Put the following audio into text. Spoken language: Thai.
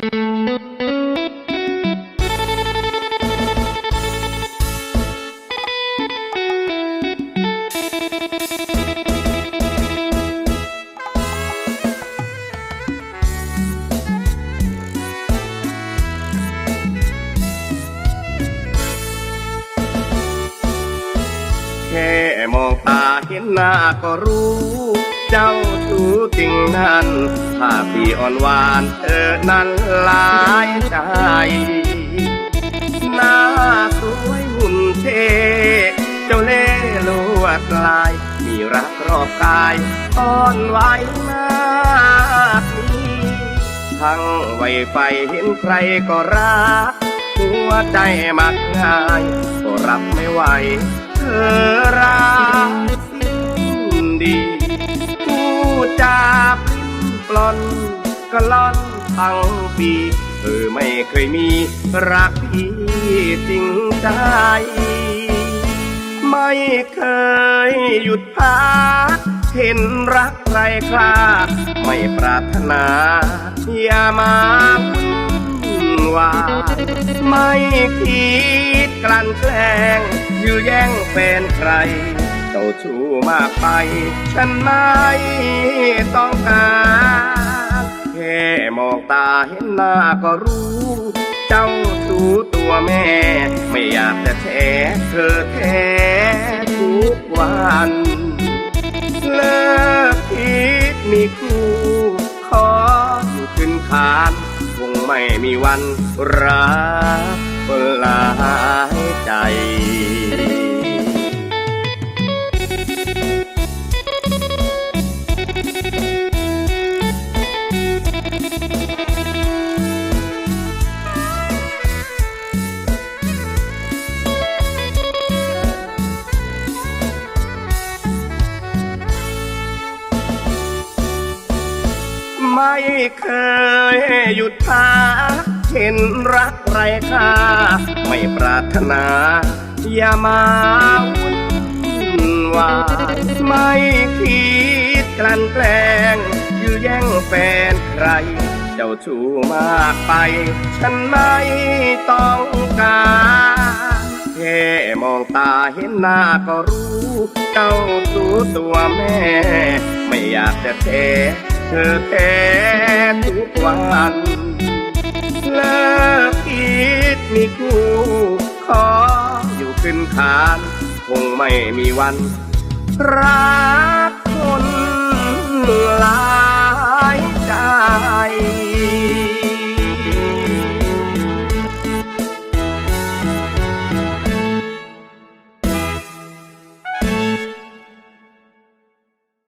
แค่มองตาเห็นหน้าก็รู้ เจ้าชู้จริงนั้นภาพี่อ่อนหวานเธอนั้นหลายใจหน้าสวยหุ่นเทเจ้าเล่ห์ลวดลาย มีรักรอบกายอ่อนไหวมากมีทั้งไวไฟเห็นใครก็รัก หัวใจมักง่ายก็รับไม่ไหวเธอรัก กลอนทั้งปีเธอไม่เคยมีรักที่จริงใจ ไม่เคยหยุดพักเห็นรักใครคลาไม่ปรารถนาอย่ามาวุ่นวาไม่คิดกลั่นแกล้งยื้อแย่งแฟนใครเจ้าชู้มากไป ฉันไม่ต้องการ ค่มองตาเห็นหน้าก็รู้ เจ้าชู้ตัวแม่ ไม่อยากจะแท้เธอแท้ทุกวันเลิกคิดมีคู่ขออยู่ขึ้นคานคงไม่มีวันรักเปลา ไม่เคยหยุดพักเห็นรักไรค่าไม่ปรารถนา อย่ามาวุ่นวายไม่คิดกลั่นแกล้งยื้อแย่งแฟนใคร เจ้าชู้มากไป ฉันไม่ต้องการแค่มองตาเห็นหน้าก็รู้ เจ้าชู้ตัวแม่ ไม่อยากจะแท้ เธอแพ้ทุกวันเลิกคิดมีคู่ขออยู่ขึ้นคานคงไม่มีวัน รักคนหลายใจ